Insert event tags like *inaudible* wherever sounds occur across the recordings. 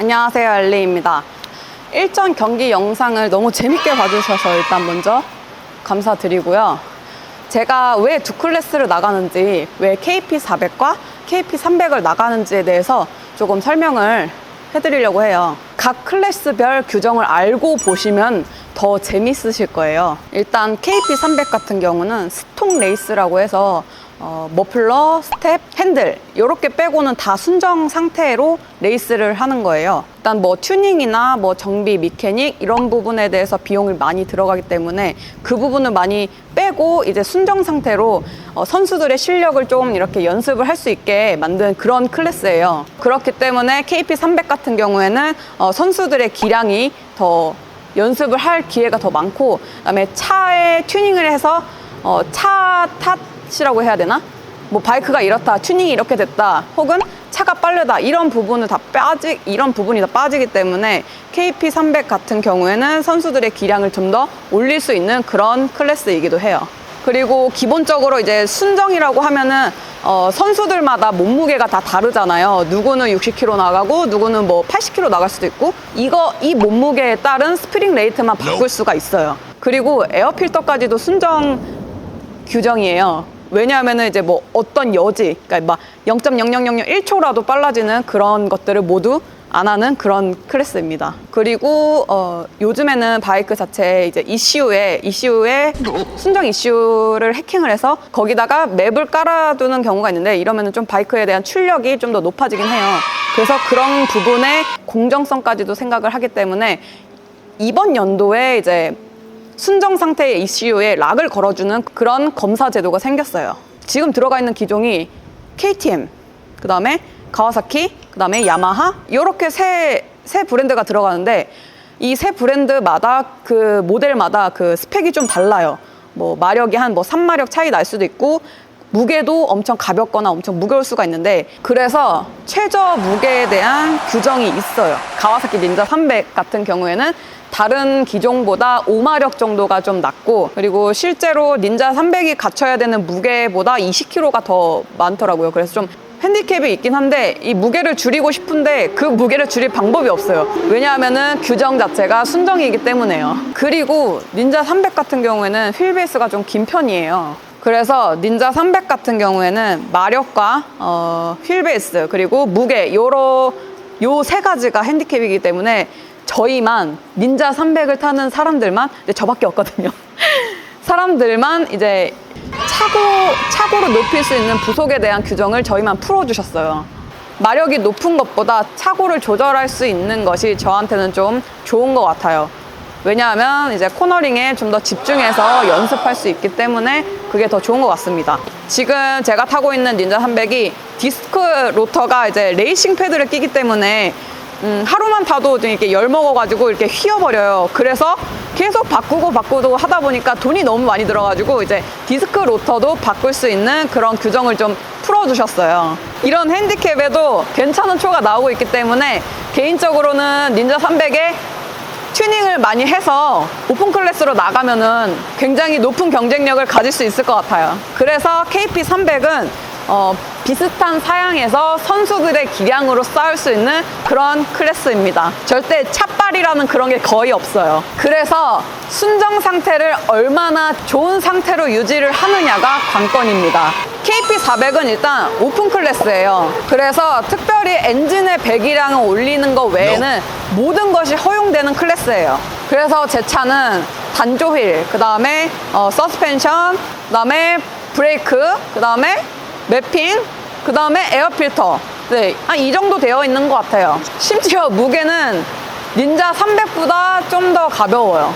안녕하세요 엘리입니다. 일전 경기 영상을 너무 재밌게 봐주셔서 일단 먼저 감사드리고요. 제가 왜 두 클래스를 나가는지, 왜 KP400과 KP300을 나가는지에 대해서 조금 설명을 해드리려고 해요. 각 클래스별 규정을 알고 보시면 더 재밌으실 거예요. 일단 KP300 같은 경우는 스톡 레이스라고 해서 어, 머플러, 스텝, 핸들 이렇게 빼고는 다 순정 상태로 레이스를 하는 거예요. 일단 뭐 튜닝이나 뭐 정비, 미케닉 이런 부분에 대해서 비용을 많이 들어가기 때문에 그 부분을 많이 빼고 이제 순정 상태로 어, 선수들의 실력을 좀 이렇게 연습을 할 수 있게 만든 그런 클래스예요. 그렇기 때문에 KP300 같은 경우에는 어, 선수들의 기량이 더 연습을 할 기회가 더 많고 그다음에 차에 튜닝을 해서 어, 차 탓 이라고 해야 되나? 뭐 바이크가 이렇다, 튜닝이 이렇게 됐다, 혹은 차가 빠르다 이런 부분을 다 빠지 이런 부분이 다 빠지기 때문에 KP300 같은 경우에는 선수들의 기량을 좀 더 올릴 수 있는 그런 클래스이기도 해요. 그리고 기본적으로 이제 순정이라고 하면은 어, 선수들마다 몸무게가 다 다르잖아요. 누구는 60kg 나가고 누구는 뭐 80kg 나갈 수도 있고 이거 이 몸무게에 따른 스프링 레이트만 바꿀 수가 있어요. 그리고 에어 필터까지도 순정 규정이에요. 왜냐하면은 이제 뭐 어떤 여지, 그러니까 막 0.0001초라도 빨라지는 그런 것들을 모두 안 하는 그런 클래스입니다. 그리고 어, 요즘에는 바이크 자체 이제 이슈에 이슈에 순정 이슈를 해킹을 해서 거기다가 맵을 깔아두는 경우가 있는데 이러면은 좀 바이크에 대한 출력이 좀 더 높아지긴 해요. 그래서 그런 부분의 공정성까지도 생각을 하기 때문에 이번 연도에 이제 순정 상태의 ECU에 락을 걸어주는 그런 검사 제도가 생겼어요. 지금 들어가 있는 기종이 KTM, 그 다음에 가와사키, 그 다음에 야마하 이렇게 세, 세 브랜드가 들어가는데 이 세 브랜드마다 그 모델마다 그 스펙이 좀 달라요. 뭐 마력이 한 뭐 3마력 차이 날 수도 있고 무게도 엄청 가볍거나 엄청 무거울 수가 있는데 그래서 최저 무게에 대한 규정이 있어요. 가와사키 닌자 300 같은 경우에는 다른 기종보다 5마력 정도가 좀 낮고 그리고 실제로 닌자 300이 갖춰야 되는 무게보다 20kg가 더 많더라고요. 그래서 좀 핸디캡이 있긴 한데 이 무게를 줄이고 싶은데 그 무게를 줄일 방법이 없어요. 왜냐하면은 규정 자체가 순정이기 때문에요. 그리고 닌자 300 같은 경우에는 휠베이스가 좀 긴 편이에요. 그래서 닌자 300 같은 경우에는 마력과 어, 휠베이스 그리고 무게 요러 요세 가지가 핸디캡이기 때문에 저희만 닌자 300을 타는 사람들만 이제 저밖에 없거든요. *laughs* 사람들만 이제 차고 차고로 높일 수 있는 부속에 대한 규정을 저희만 풀어주셨어요. 마력이 높은 것보다 차고를 조절할 수 있는 것이 저한테는 좀 좋은 것 같아요. 왜냐하면 이제 코너링에 좀 더 집중해서 연습할 수 있기 때문에 그게 더 좋은 것 같습니다. 지금 제가 타고 있는 닌자 300이 디스크 로터가 이제 레이싱 패드를 끼기 때문에 음, 하루만 타도 좀 이렇게 열 먹어가지고 이렇게 휘어버려요. 그래서 계속 바꾸고 바꾸고 하다 보니까 돈이 너무 많이 들어가지고 이제 디스크 로터도 바꿀 수 있는 그런 규정을 좀 풀어주셨어요. 이런 핸디캡에도 괜찮은 초가 나오고 있기 때문에 개인적으로는 닌자 300에 튜닝을 많이 해서 오픈 클래스로 나가면은 굉장히 높은 경쟁력을 가질 수 있을 것 같아요. 그래서 KP300은 어, 비슷한 사양에서 선수들의 기량으로 싸울 수 있는 그런 클래스입니다. 절대 찻발이라는 그런 게 거의 없어요. 그래서 순정 상태를 얼마나 좋은 상태로 유지를 하느냐가 관건입니다. KP400은 일단 오픈 클래스예요. 그래서 특별히 엔진의 배기량을 올리는 것 외에는 모든 것이 허용되는 클래스예요. 그래서 제 차는 단조 휠, 그 다음에 어, 서스펜션, 그 다음에 브레이크, 그 다음에 맵핑, 그 다음에 에어 필터. 네, 한 이 정도 되어 있는 것 같아요. 심지어 무게는 닌자 300보다 좀 더 가벼워요.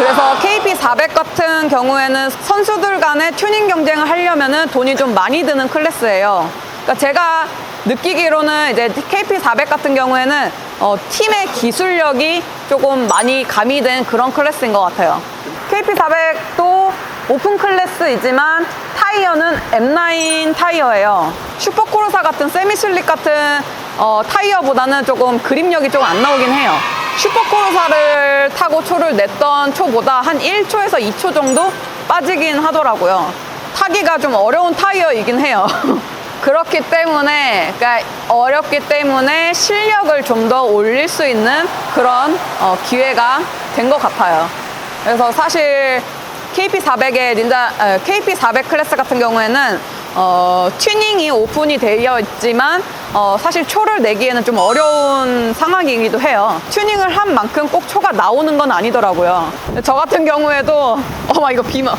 그래서 KP400 같은 경우에는 선수들 간의 튜닝 경쟁을 하려면은 돈이 좀 많이 드는 클래스예요. 그러니까 제가 느끼기로는 이제 KP400 같은 경우에는 어, 팀의 기술력이 조금 많이 가미된 그런 클래스인 것 같아요. KP400도 오픈 클래스이지만 타이어는 M9 타이어예요. 슈퍼코르사 같은 세미슬릭 같은 어, 타이어보다는 조금 그립력이 좀안 나오긴 해요. 슈퍼코르사를 타고 초를 냈던 초보다 한 1초에서 2초 정도 빠지긴 하더라고요. 타기가 좀 어려운 타이어이긴 해요. *laughs* 그렇기 때문에 그러니까 어렵기 때문에 실력을 좀 더 올릴 수 있는 그런 어, 기회가 된 것 같아요. 그래서 사실 KP400의 닌자 KP400 클래스 같은 경우에는 어, 튜닝이 오픈이 되어 있지만 어, 사실 초를 내기에는 좀 어려운 상황이기도 해요. 튜닝을 한 만큼 꼭 초가 나오는 건 아니더라고요. 저 같은 경우에도 어마 이거 비마.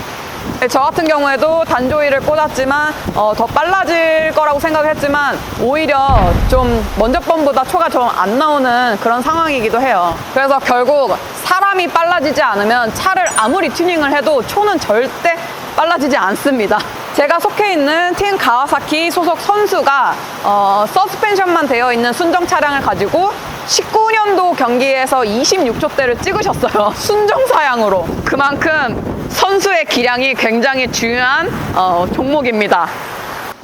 네, 저 같은 경우에도 단조이를 꽂았지만 어, 더 빨라질 거라고 생각했지만 오히려 좀 먼저 번보다 초가 좀 안 나오는 그런 상황이기도 해요. 그래서 결국 사람이 빨라지지 않으면 차를 아무리 튜닝을 해도 초는 절대 빨라지지 않습니다. 제가 속해 있는 팀 가와사키 소속 선수가 어, 서스펜션만 되어 있는 순정 차량을 가지고 19년도 경기에서 26초대를 찍으셨어요. *laughs* 순정 사양으로. 그만큼 선수의 기량이 굉장히 중요한 어, 종목입니다.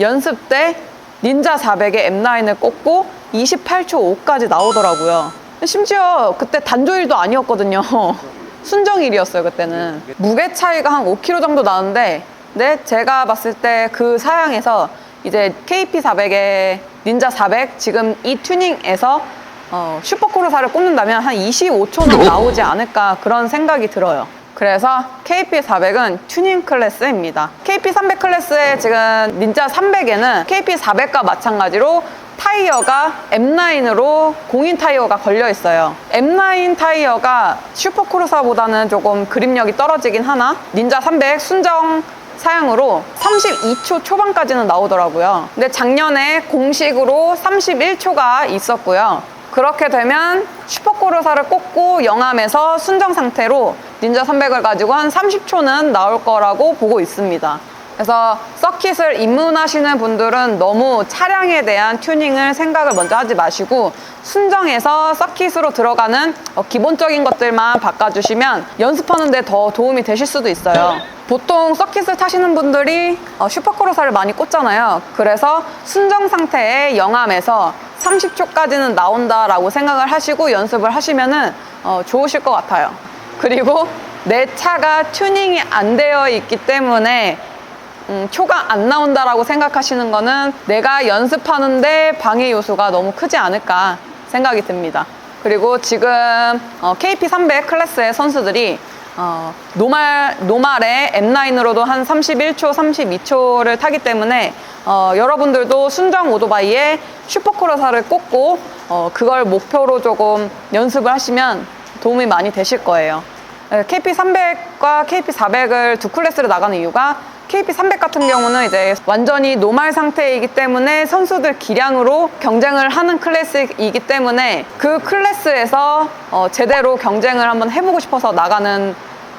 연습 때 닌자 400에 M9을 꽂고 28초 5까지 나오더라고요. 심지어 그때 단조일도 아니었거든요. *laughs* 순정일이었어요, 그때는. 무게 차이가 한 5kg 정도 나는데, 네, 제가 봤을 때 그 사양에서 이제 KP400에 닌자 400, 지금 이 튜닝에서 어, 슈퍼코르사를 꽂는다면 한 25초는 나오지 않을까 그런 생각이 들어요. 그래서 KP400은 튜닝 클래스입니다. KP300 클래스의 지금 닌자 300에는 KP400과 마찬가지로 타이어가 M9으로 공인 타이어가 걸려 있어요. M9 타이어가 슈퍼코르사보다는 조금 그립력이 떨어지긴 하나 닌자 300 순정 사양으로 32초 초반까지는 나오더라고요. 근데 작년에 공식으로 31초가 있었고요. 그렇게 되면 슈퍼코르사를 꽂고 영암에서 순정 상태로 닌자 300을 가지고 한 30초는 나올 거라고 보고 있습니다. 그래서 서킷을 입문하시는 분들은 너무 차량에 대한 튜닝을 생각을 먼저 하지 마시고 순정해서 서킷으로 들어가는 어, 기본적인 것들만 바꿔주시면 연습하는데 더 도움이 되실 수도 있어요. 보통 서킷을 타시는 분들이 어, 슈퍼크로사를 많이 꽂잖아요. 그래서 순정 상태의 영암에서 30초까지는 나온다라고 생각을 하시고 연습을 하시면은 어, 좋으실 것 같아요. 그리고 내 차가 튜닝이 안 되어 있기 때문에 음, 초가 안 나온다라고 생각하시는 거는 내가 연습하는데 방해 요소가 너무 크지 않을까 생각이 듭니다. 그리고 지금 어, KP300 클래스의 선수들이 어, 노말, 노말의 M9으로도 한 31초, 32초를 타기 때문에 어, 여러분들도 순정 오토바이에 슈퍼크로사를 꽂고 어, 그걸 목표로 조금 연습을 하시면 도움이 많이 되실 거예요. KP300과 KP400을 두 클래스로 나가는 이유가 KP300 같은 경우는 이제 완전히 노말 상태이기 때문에 선수들 기량으로 경쟁을 하는 클래스이기 때문에 그 클래스에서 어, 제대로 경쟁을 한번 해보고 싶어서 나가는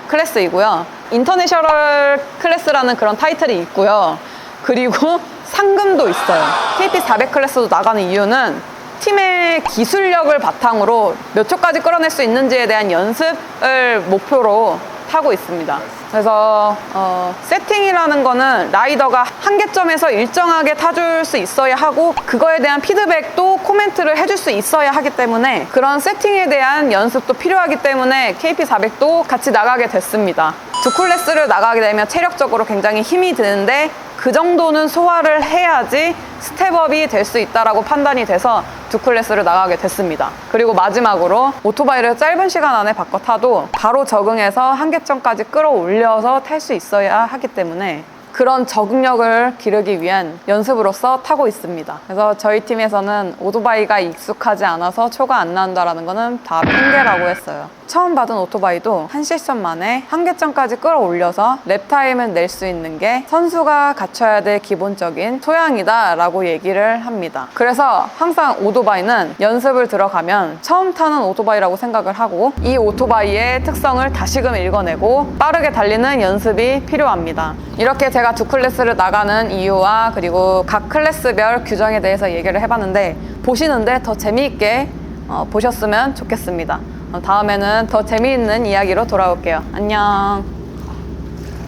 클래스이고요. 인터내셔널 클래스라는 그런 타이틀이 있고요. 그리고 *laughs* 상금도 있어요. KP400 클래스도 나가는 이유는 팀의 기술력을 바탕으로 몇 초까지 끌어낼 수 있는지에 대한 연습을 목표로 타고 있습니다. 그래서 어, 세팅이라는 거는 라이더가 한계점에서 일정하게 타줄 수 있어야 하고 그거에 대한 피드백도 코멘트를 해줄 수 있어야 하기 때문에 그런 세팅에 대한 연습도 필요하기 때문에 KP400도 같이 나가게 됐습니다. 두 클래스를 나가게 되면 체력적으로 굉장히 힘이 드는데 그 정도는 소화를 해야지 스텝업이 될 수 있다라고 판단이 돼서 두 클래스를 나가게 됐습니다. 그리고 마지막으로 오토바이를 짧은 시간 안에 바꿔 타도 바로 적응해서 한계점까지 끌어올려서 탈 수 있어야 하기 때문에 그런 적응력을 기르기 위한 연습으로서 타고 있습니다. 그래서 저희 팀에서는 오토바이가 익숙하지 않아서 초가 안 나온다라는 거는 다 핑계라고 했어요. 처음 받은 오토바이도 한 세션 만에 한계점까지 끌어올려서 랩타임을 낼 수 있는 게 선수가 갖춰야 될 기본적인 소양이다 라고 얘기를 합니다. 그래서 항상 오토바이는 연습을 들어가면 처음 타는 오토바이라고 생각을 하고 이 오토바이의 특성을 다시금 읽어내고 빠르게 달리는 연습이 필요합니다. 이렇게 제가 두 클래스를 나가는 이유와 그리고 각 클래스별 규정에 대해서 얘기를 해봤는데 보시는데 더 재미있게 어, 보셨으면 좋겠습니다. 어, 다음에는 더 재미있는 이야기로 돌아올게요. 안녕.